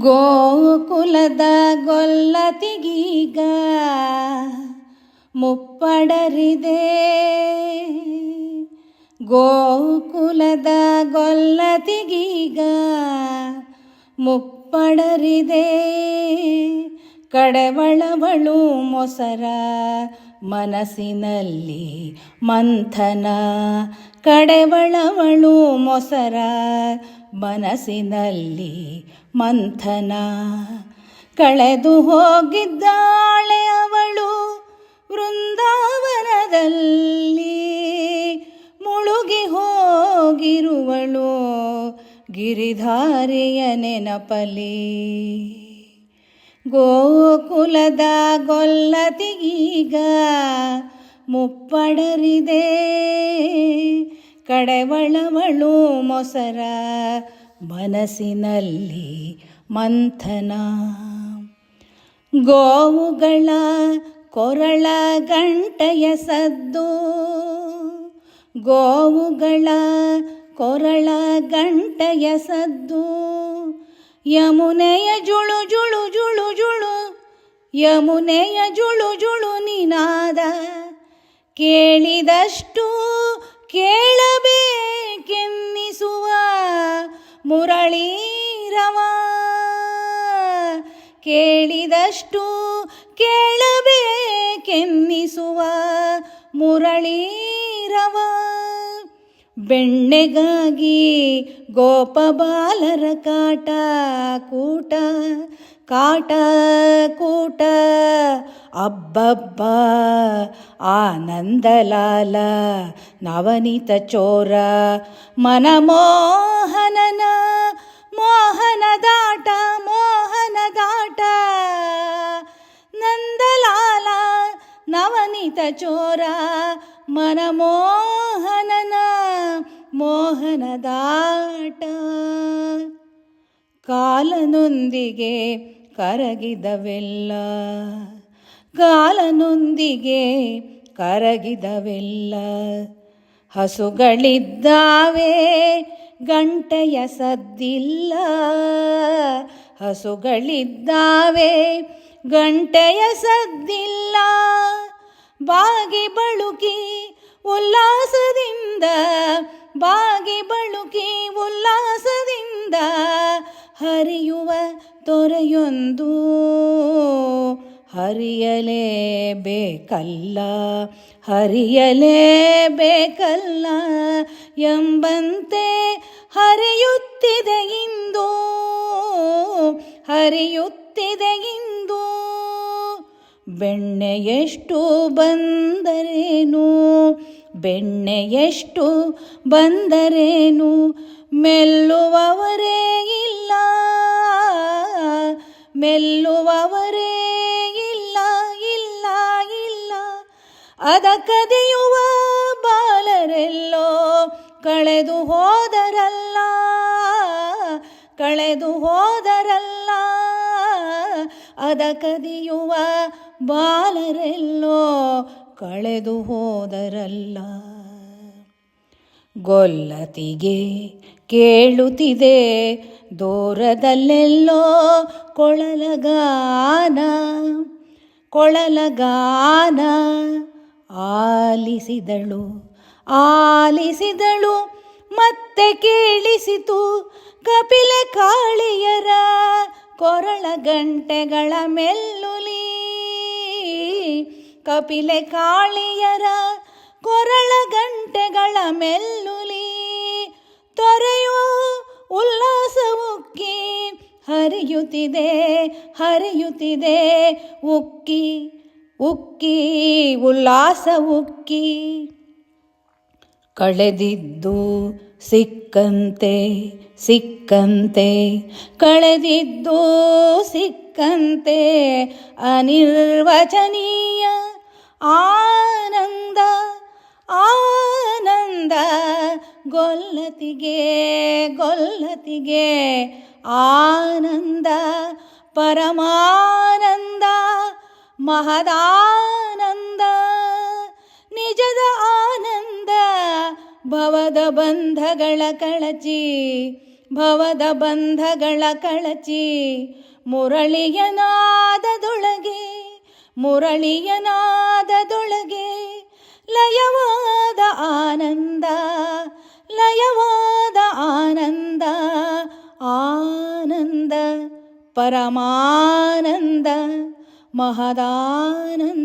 ಗೋಕುಲದ ಗೊಲ್ಲತಿಗೀಗ ಮುಪ್ಪಡರಿದೆ. ಗೋಕುಲದ ಗೊಲ್ಲತಿಗೀಗ ಮುಪ್ಪಡರಿದೆ. ಕಡೆವಳವಳು ಮೊಸರ ಮನಸ್ಸಿನಲ್ಲಿ ಮಂಥನ. ಕಡೆವಳವಳು ಮೊಸರ ಮನಸ್ಸಿನಲ್ಲಿ ಮಂಥನ. ಕಳೆದು ಹೋಗಿದ್ದಾಳೆ ಅವಳು ವೃಂದಾವನದಲ್ಲಿ. ಮುಳುಗಿ ಹೋಗಿರುವಳು ಗಿರಿಧಾರಿಯ ನೆನಪಲಿ ಗೋಕುಲದ ಗೊಲ್ಲತಿಗೀಗ ಮುಪ್ಪಡರಿದೆ. ಕಡೆವಳವಳು ಮೊಸರ ಮನಸ್ಸಿನಲ್ಲಿ ಮಂಥನ. ಗೋವುಗಳ ಕೊರಳ ಗಂಟೆಯ ಸದ್ದು. ಗೋವುಗಳ ಕೊರಳ ಗಂಟೆಯ ಸದ್ದು. ಯಮುನೆಯ ಜುಳು ಜುಳು ಜುಳು ಜುಳು, ಯಮುನೆಯ ಜುಳು ಜುಳು ನಿನಾದ. ಕೇಳಿದಷ್ಟು ಕೇಳಬೇಕೆನ್ನಿಸುವ ಮುರಳೀರವ. ಕೇಳಿದಷ್ಟು ಕೇಳಬೇಕೆನ್ನಿಸುವ ಮುರಳೀರವ. ಬೆಣ್ಣೆಗಾಗಿ ಗೋಪಬಾಲರ ಕಾಟ ಕೂಟ ಕಾಟ ಕೂಟ ಅಬ್ಬಬ್ಬ ಆನಂದಲಾಲ ನವನೀತ ಚೋರ ಮನಮೋಹನನ ಮೋಹನದಾಟ ಮೋಹನದಾಟ ನಂದಲಾಲ ನವನೀತ ಚೋರ ಮನಮೋಹನನ ಮೋಹನದಾಟ ಕಾಲನೊಂದಿಗೆ ಕರಗಿದವೆಲ್ಲ ಕಾಲನೊಂದಿಗೆ ಕರಗಿದವೆಲ್ಲ. ಹಸುಗಳಿದ್ದಾವೆ, ಗಂಟೆಯ ಸದ್ದಿಲ್ಲ. ಹಸುಗಳಿದ್ದಾವೆ, ಗಂಟೆಯ ಸದ್ದಿಲ್ಲ. ಬಾಗಿ ಬಳುಕಿ ಉಲ್ಲಾಸದಿಂದ, ಬಾಗಿ ಬಳುಕಿ ಉಲ್ಲಾಸದಿಂದ ಹರಿಯುವ ತೊರೆಯೊಂದು. ಹರಿಯಲೇಬೇಕಲ್ಲ ಹರಿಯಲೇಬೇಕಲ್ಲ ಎಂಬಂತೆ ಹರಿಯುತ್ತಿದೆ ಇಂದು ಹರಿಯುತ್ತಿದೆ ಇಂದು. ಬೆಣ್ಣೆ ಎಷ್ಟು ಬಂದರೇನು, ಬೆಣ್ಣೆ ಎಷ್ಟು ಬಂದರೇನು, ಮೆಲ್ಲುವವರೇ ಇಲ್ಲ, ಮೆಲ್ಲುವವರೇ ಅದ ಕದಿಯುವ ಬಾಲರೆಲ್ಲೋ, ಕಳೆದು ಹೋದರಲ್ಲ ಕಳೆದು ಹೋದರಲ್ಲ ಅದ ಕದಿಯುವ ಬಾಲರೆಲ್ಲೋ, ಕಳೆದು ಹೋದರಲ್ಲ. ಗೊಲ್ಲತಿಗೆ ಕೇಳುತ್ತಿದೆ, ದೂರದಲ್ಲೆಲ್ಲೋ ಕೊಳಲಗಾನ ಕೊಳಲಗಾನ. ಆಲಿಸಿದಳು. ಆಲಿಸಿದಳು, ಮತ್ತೆ ಕೇಳಿಸಿತು, ಕಪಿಲ ಕಾಳಿಯರ ಕೊರಳ ಗಂಟೆಗಳ ಮೆಲ್ಲುಲಿ. ಕಪಿಲೆ ಕಾಳಿಯರ ಕೊರಳ ಗಂಟೆಗಳ ಮೆಲ್ಲುಲಿ. ತೊರೆಯೋ ಉಲ್ಲಾಸ ಉಕ್ಕಿ, ಹರಿಯುತ್ತಿದೆ ಹರಿಯುತ್ತಿದೆ, ಉಕ್ಕಿ. ಉಕ್ಕಿ, ಉಲ್ಲಾಸ ಉಕ್ಕಿ. ಕಳೆದಿದ್ದು ಸಿಕ್ಕಂತೆ ಸಿಕ್ಕಂತೆ. ಕಳೆದಿದ್ದು ಸಿಕ್ಕಂತೆ, ಅನಿರ್ವಚನೀಯ ಆನಂದ ಆನಂದ. ಗೊಲ್ಲತಿಗೆ ಗೊಲ್ಲತಿಗೆ ಆನಂದ, ಪರಮಾನಂದ. ಮಹದಾನಂದ, ನಿಜದ ಆನಂದ, ಭವದ ಬಂಧಗಳ ಕಳಚಿ, ಭವದ ಬಂಧಗಳ ಕಳಚಿ, ಮುರಳಿಯನಾದದೊಳಗೆ ಮುರಳಿಯನಾದದೊಳಗೆ ಮುರಳಿಯ ನಾದದೊಳಗೆ ಲಯವಾದ ಆನಂದ ಲಯವಾದ ಆನಂದ ಆನಂದ, ಪರಮಾನಂದ. ಮಹದಾನಂದ